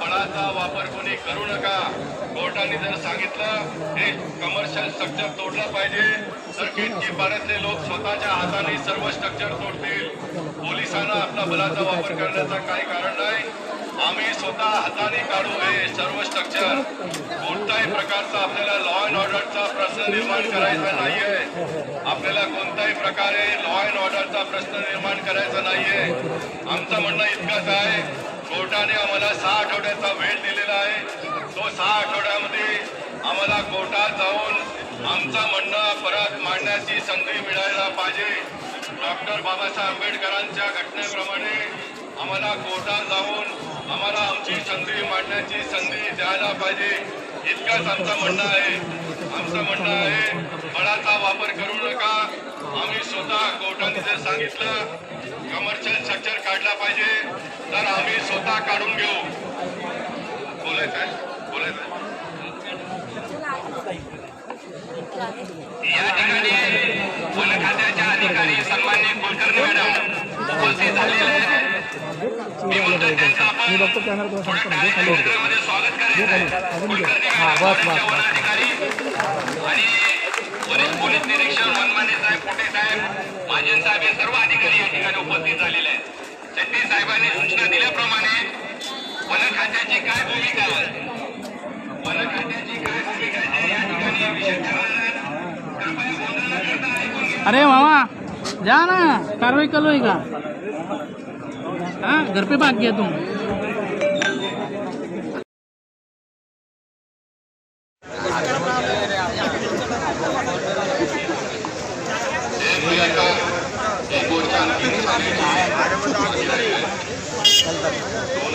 बळाचा वापर कोणी करू नका. कोर्टाने जर सांगितलं हे कमर्शियल स्ट्रक्चर तोडलं पाहिजे तर केतकी लोक स्वतःच्या हाताने सर्व स्ट्रक्चर तोडतील. पोलिसांना आपला बलाचा वापर करण्याचं काही कारण नाही. आम्ही स्वतः हाताने काढू हे सर्व स्ट्रक्चर कोणत्याही प्रकारचा आपल्याला लॉ अँड ऑर्डरचा प्रश्न निर्माण करायचा नाहीये. आपल्याला कोणत्याही प्रकारे लॉ अँड ऑर्डरचा प्रश्न निर्माण करायचा नाहीये. आमचं म्हणणं इतकंच आहे कोर्टाने आम्हाला सहा आठवड्याचा वेळ दिलेला आहे. तो सहा आठवड्यामध्ये आम्हाला कोर्टात जाऊन आमचं म्हणणं परत मांडण्याची संधी मिळायला पाहिजे. डॉक्टर बाबासाहेब आंबेडकरांच्या घटनेप्रमाणे आम्हाला कोर्टात जाऊन आम्हाला आमची संधी मांडण्याची संधी द्यायला पाहिजे. इतकंच आमचं म्हणणं आहे. आमचं म्हणणं आहे बळाचा वापर करू नका. आम्ही स्वतः कोर्टाने जर सांगितलं कमर्शियल स्ट्रक्चर काढला पाहिजे. तर आम्ही स्वतः काढून घेऊ. बोलायचं आहे? बोलायचं या ठिकाणी वन खात्याच्या अधिकारी सन्माननीय कुलकर्णी मॅडम उपस्थित झालेले मी म्हणतो त्यांचं आपण थोडं टाळ्या गजरामध्ये स्वागत करायचं कुलकर्णी मॅडम अधिकारी आणि वरिष्ठ पोलीस निरीक्षक मनमाने साहेब कुठे साहेब महाजन साहेब हे सर्व अधिकारी या ठिकाणी उपस्थित झालेले आहेत. शेट्टी साहेबांनी सूचना दिल्याप्रमाणे वन खात्याची काय भूमिका वन खात्याची काय भूमिका आहे या ठिकाणी विषय ठरवणार अरे मामा जा ना कारवाई करू का? हाँ घर पे भाग गया तुम एक भूमिका एक गोष्ट आणखी सांगायची आहे. दोन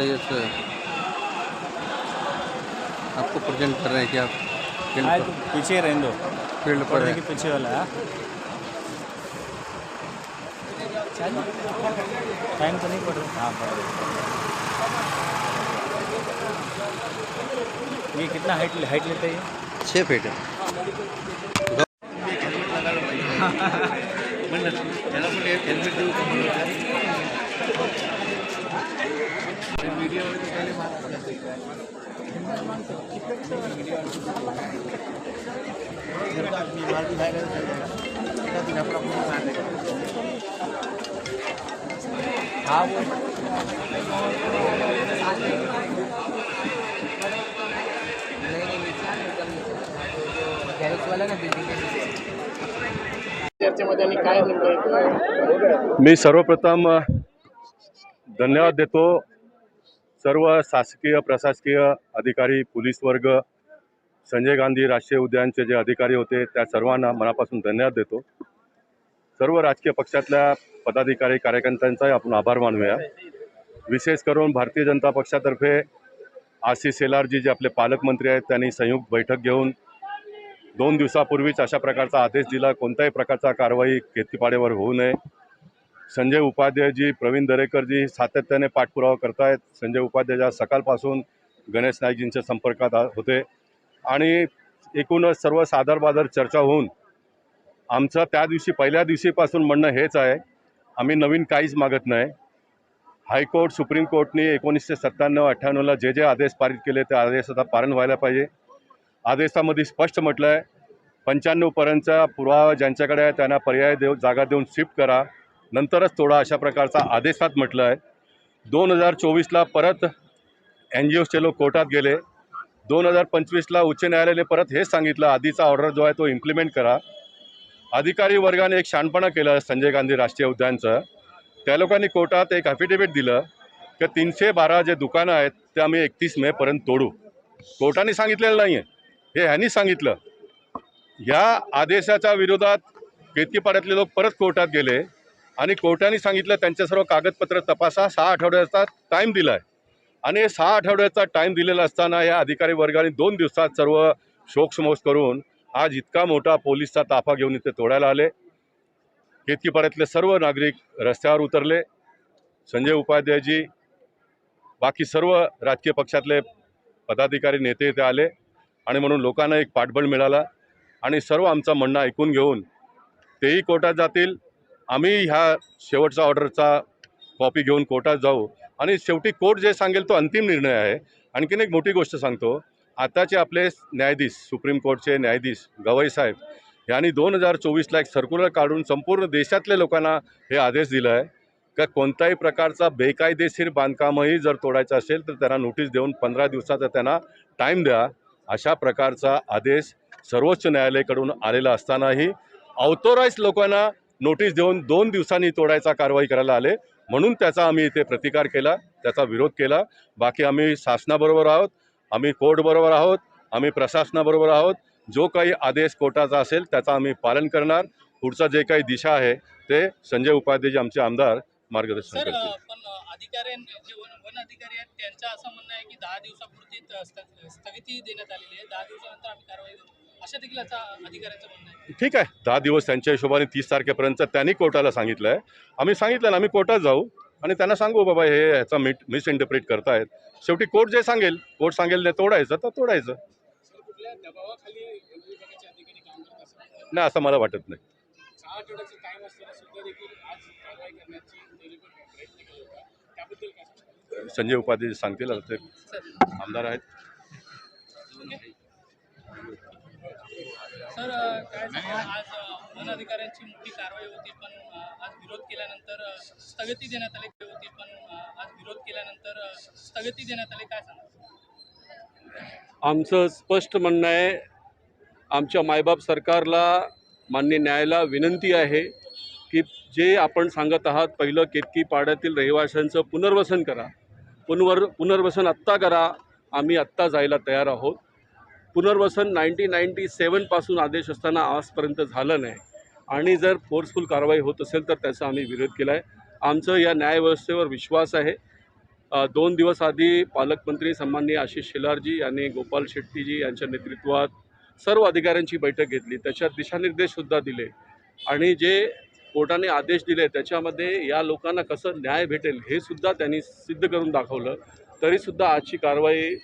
सर आपको प्रेजेंट कर रहे हैं कि आप फील्ड पर। तो पीछे ही रहने दो। फील्ड पर हैं। के पीछे वाला है। टाइम तो नहीं पड़। रहा हाँ पड़। रहा ये कितना हाइट हाइट लेते हैं ये? छः फीट है हाँ वो मी सर्वप्रथम धन्यवाद देतो सर्व शासकीय प्रशासकीय अधिकारी पोलीस वर्ग संजय गांधी राष्ट्रीय उद्यानचे जे अधिकारी होते त्या सर्वांना मनापासून धन्यवाद देतो. सर्व राजकीय पक्षातल्या पदाधिकारी कार्यकर्त्यांचाही आपण आभार मानूया. विशेष करून भारतीय जनता पक्षातर्फे आशिष शेलारजी जे आपले पालकमंत्री आहेत त्यांनी संयुक्त बैठक घेऊन दोन दिवसापूर्वीच अशा प्रकारचा आदेश दिला. कोणत्याही प्रकारचा कारवाई केतीपाड्यावर होऊ नये. संजय उपाध्यायजी प्रवीण दरेकरजी सातत्याने पाठपुरावा करतायत. संजय उपाध्याय आज सकाळपासून गणेश नाईकजींच्या संपर्कात होते. आणि एकूणच सर्व सादर बादर चर्चा होऊन आमचं त्या दिवशी पहिल्या दिवशीपासून म्हणणं हेच आहे आम्ही नवीन काहीच मागत नाही. हायकोर्ट सुप्रीम कोर्टने एकोणीसशे सत्त्याण्णव अठ्ठ्याण्णवला जे जे आदेश पारित केले ते आदेश आता पारण व्हायला पाहिजे. आदेशामध्ये स्पष्ट म्हटलं आहे पंच्याण्णवपर्यंतचा पुरावा ज्यांच्याकडे आहे त्यांना पर्याय देऊ जागा देऊन शिफ्ट करा. नंतरच तोडा अशा प्रकारचा आदेशात म्हटलं आहे दोन हजार चोवीसला परत एन जी ओचे लोक कोर्टात गेले. दोन हजार पंचवीसला उच्च न्यायालयाने परत हेच सांगितलं. आधीचा ऑर्डर जो आहे तो इम्प्लिमेंट करा. अधिकारी वर्गाने एक शहाणपणा केलं संजय गांधी राष्ट्रीय उद्यानचं. त्या लोकांनी कोर्टात एक ॲफिडेविट दिलं की तीनशे बारा जे दुकानं आहेत ते आम्ही एकतीस मेपर्यंत तोडू. कोर्टाने सांगितलेलं नाही आहे हे ह्यांनी सांगितलं. ह्या आदेशाच्या विरोधात केतकीपाड्यातले लोक परत कोर्टात गेले आणि कोर्टाने सांगितलं त्यांच्या सर्व कागदपत्र तपासा. सहा आठवड्याचा टाईम दिला आहे आणि सहा आठवड्याचा टाईम दिलेला असताना या अधिकारी वर्गाने दोन दिवसात सर्व शोकसमोस करून आज इतका मोठा पोलीसचा ताफा घेऊन इथे तोडायला आले. केतकीपाड्यातले सर्व नागरिक रस्त्यावर उतरले. संजय उपाध्यायजी बाकी सर्व राजकीय पक्षातले पदाधिकारी नेते इथे आले आणि म्हणून लोकांना एक पाठबळ मिळाला. आणि सर्व आमचं म्हणणं ऐकून घेऊन तेही कोर्टात जातील. आम्ही ह्या शेवटचा ऑर्डरचा कॉपी घेऊन कोर्टात जाऊ. आणि शेवटी कोर्ट जे सांगेल तो अंतिम निर्णय आहे. आणखीन एक मोठी गोष्ट सांगतो. आताचे आपले न्यायाधीश सुप्रीम कोर्टचे न्यायाधीश गवई साहेब यांनी दोन हजार चोवीसला एक सर्क्युलर काढून संपूर्ण देशातल्या लोकांना हे आदेश दिला आहे का कोणताही प्रकारचा बेकायदेशीर बांधकामही जर तोडायचं असेल तर त्यांना नोटीस देऊन पंधरा दिवसाचा त्यांना टाईम द्या. अशा प्रकारचा आदेश सर्वोच्च न्यायालयाकडून आलेला असतानाही ऑथोराईज लोकांना नोटीस देऊन दोन दिवसांनी तोडायचा कारवाई करायला आले. म्हणून त्याचा आम्ही इथे प्रतिकार केला त्याचा विरोध केला. बाकी आम्ही शासनाबरोबर आहोत आम्ही कोर्टबरोबर आहोत आम्ही प्रशासनाबरोबर आहोत. जो काही आदेश कोर्टाचा असेल त्याचा आम्ही पालन करणार. पुढचा जे काही दिशा आहे ते संजय उपाध्याय जे आमचे आमदार मार्गदर्शन करतील. ठीक आहे. दहा दिवस त्यांच्या हिशोबाने तीस तारखेपर्यंत त्यांनी कोर्टाला सांगितलं आहे आम्ही सांगितलं ना आम्ही कोर्टात जाऊ आणि त्यांना सांगू बाबा हे ह्याचा मिट मिसइंटरप्रिट करतायत. शेवटी कोर्ट जे सांगेल कोर्ट सांगेल ते तोडायचं तर तोडायचं. नाही असं मला वाटत नाही? संजय उपाध्याय सांगतील ते. आमदार आहेत. सर काय आज वनाधिकाऱ्यांची मोठी कारवाई होती पण आज विरोध केल्यानंतर स्थगिती देण्यात आली होती? पण आज विरोध केल्यानंतर स्थगिती देण्यात आली काय सांगा आमचं स्पष्ट म्हणणं आहे आमच्या मायबाप सरकारला मान्य न्यायाला विनंती आहे की जे आपण सांगत आहात पहिलं केतकी पाड्यातील रहिवाशांचं पुनर्वसन करा. पुनर्वर पुनर्वसन आत्ता करा. आम्ही आत्ता जायला तयार आहोत. पुनर्वसन नाईन्टीन नाईन्टी सेवनपासून आदेश असताना आजपर्यंत झालं नाही. आणि जर फोर्सफुल कारवाई होत असेल तर त्याचा आम्ही विरोध केला आहे आमचं या न्यायव्यवस्थेवर विश्वास आहे. दोन दिवस आधी पालकमंत्री सन्माननीय आशिष शेलारजी यांनी गोपाल शेट्टीजी यांच्या नेतृत्वात सर्व अधिकाऱ्यांची बैठक घेतली. त्याच्यात दिशानिर्देशसुद्धा दिले. आणि जे कोर्टाने आदेश दिले त्याच्यामध्ये या लोकांना कसं न्याय भेटेल हे सुद्धा त्यांनी सिद्ध करून दाखवलं. तरीसुद्धा आजची कारवाई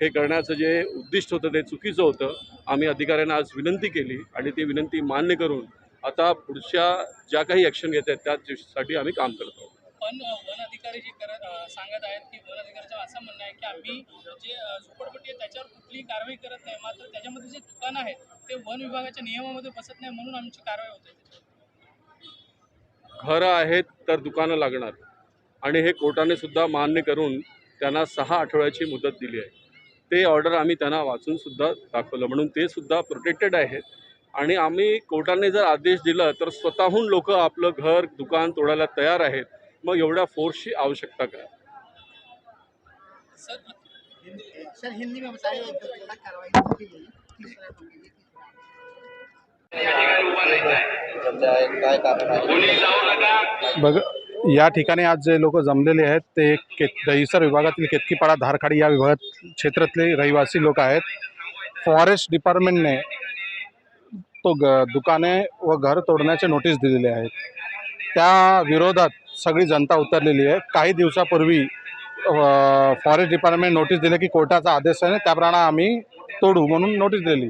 हे करण्याचं जे उद्दिष्ट होतं ते चुकीचं होतं. आम्ही अधिकाऱ्यांना आज विनंती केली आणि ती विनंती मान्य करून आता पुढच्या ज्या काही ॲक्शन घेत आहेत त्यासाठी आम्ही काम करत आहोत. पण वन अधिकारी जे करत सांगत आहेत की वन अधिकाऱ्याचं असं म्हणणं आहे की आम्ही जे अ, झोपडपट्टी आहे त्याच्यावर कुठलीही कारवाई करत नाही. मात्र त्याच्यामध्ये जे दुकानं आहेत ते वन विभागाच्या नियमामध्ये बसत नाही म्हणून आमची कारवाई होते घरं आहेत तर दुकानं लागणार. आणि हे कोर्टाने सुद्धा मान्य करून त्यांना सहा आठवड्याची मुदत दिली आहे. ते ऑर्डर आम्ही त्यांना वाचून सुद्धा दाखवलं. म्हणून ते सुद्धा प्रोटेक्टेड आहेत. आणि आम्ही कोर्टाने जर आदेश दिला तर स्वतःहून लोक आपलं घर दुकान तोडायला तयार आहेत. मग एवढ्या फोर्सची आवश्यकता काय? बघ. या ठिकाणी आज जे लोक जमलेले आहेत ते के दहिसर विभागातील केतकीपाडा धारखाडी या विभागात क्षेत्रातले रहिवासी लोक आहेत. फॉरेस्ट डिपार्टमेंटने तो ग दुकाने व घर तोडण्याचे नोटीस दिलेले आहेत. त्या विरोधात सगळी जनता उतरलेली आहे. काही दिवसापूर्वी फॉरेस्ट डिपार्टमेंट नोटीस दिले की कोर्टाचा आदेश आहे त्याप्रमाणे आम्ही तोडू म्हणून नोटीस दिली.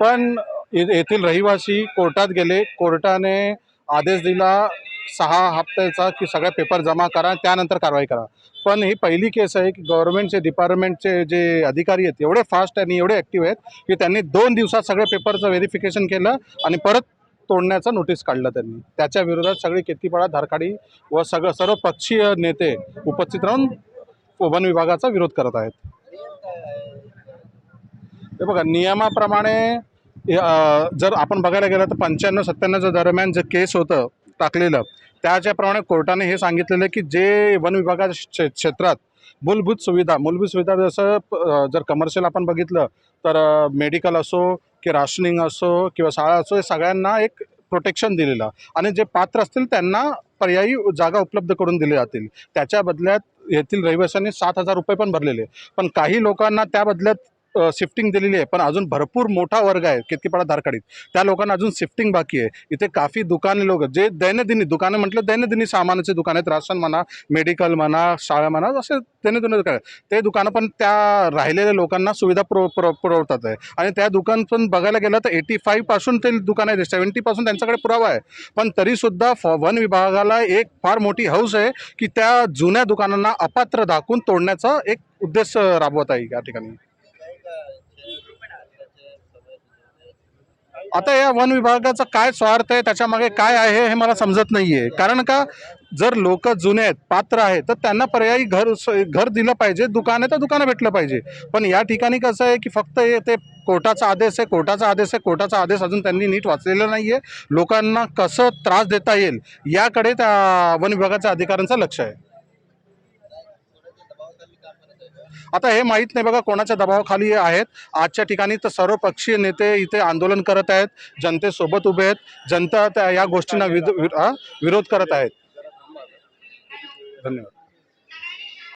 पण ये- येथील रहिवासी कोर्टात गेले. कोर्टाने आदेश दिला सहा हप्त्याचा की सगळ्या पेपर जमा करा त्यानंतर कारवाई करा. पण ही पहिली केस आहे की गव्हर्नमेंटचे डिपार्टमेंटचे जे अधिकारी आहेत एवढे फास्ट आणि एवढे ॲक्टिव्ह आहेत की त्यांनी दोन दिवसात सगळे पेपरचं व्हेरिफिकेशन केलं आणि परत तोडण्याचं नोटीस काढलं त्यांनी. त्याच्या विरोधात सगळी केतकीपाडा धारकाडी व सगळं सर्व पक्षीय नेते उपस्थित राहून वन विभागाचा विरोध करत आहेत. हे बघा नियमाप्रमाणे जर आपण बघायला गेलं तर पंच्याण्णव सत्त्याण्णवच्या दरम्यान जे केस होतं टाकलेलं. त्याच्याप्रमाणे कोर्टाने हे सांगितलेलं की जे वन विभागाच्या क्षेत्रात मूलभूत सुविधा मूलभूत सुविधा जसं जर कमर्शियल आपण बघितलं तर मेडिकल असो की राशनिंग असो किंवा शाळा असो हे सगळ्यांना एक प्रोटेक्शन दिलेलं. आणि जे पात्र असतील त्यांना पर्यायी जागा उपलब्ध करून दिले जातील. त्याच्या बदल्यात येथील रहिवाशांनी सात हजार रुपये पण भरलेले. पण काही लोकांना त्या बदल्यात शिफ्टिंग दिलेली आहे. पण अजून भरपूर मोठा वर्ग आहे केतकीपाडा धारकाडीत त्या लोकांना अजून शिफ्टिंग बाकी आहे. इथे काफी दुकाने लोक जे दैनंदिनी दुकानं म्हटलं दैनंदिनी सामानाचे दुकान आहेत. राशन म्हणा मेडिकल म्हणा शाळा म्हणा असे दैनंदिन दुकान ते दुकानं पण त्या राहिलेल्या लोकांना सुविधा पुरव पुरवतात आहे. आणि त्या दुकान पण बघायला गेलं तर एटी फाईव्हपासून ते दुकान आहे सेवन्टीपासून त्यांच्याकडे पुरावा आहे. पण तरीसुद्धा फ वन विभागाला एक फार मोठी हौस आहे की त्या जुन्या दुकानांना अपात्र दाखवून तोडण्याचा एक उद्देश राबवत आहे या ठिकाणी. आता या वन विभागाचा काय स्वार्थ आहे त्याच्यामागे काय आहे हे मला समजत नाही आहे कारण का जर लोक जुने आहेत पात्र आहेत तर त्यांना पर्यायी घर घर दिलं पाहिजे दुकान आहे तर दुकानं भेटलं पाहिजे. पण या ठिकाणी कसं आहे की फक्त हे ते कोर्टाचा आदेश आहे कोर्टाचा आदेश आहे कोर्टाचा आदेश अजून त्यांनी नीट वाचलेला नाही आहे लोकांना कसं त्रास देता येईल याकडे त्या वन विभागाच्या अधिकाऱ्यांचं लक्ष आहे. आता हे माहीत नाही बघा कोणाच्या दबावाखाली आहेत. आजच्या ठिकाणी तर सर्व पक्षीय नेते इथे आंदोलन करत आहेत. जनतेसोबत उभे आहेत. जनता त्या या गोष्टींना विद- वि- विरोध करत आहेत. धन्यवाद.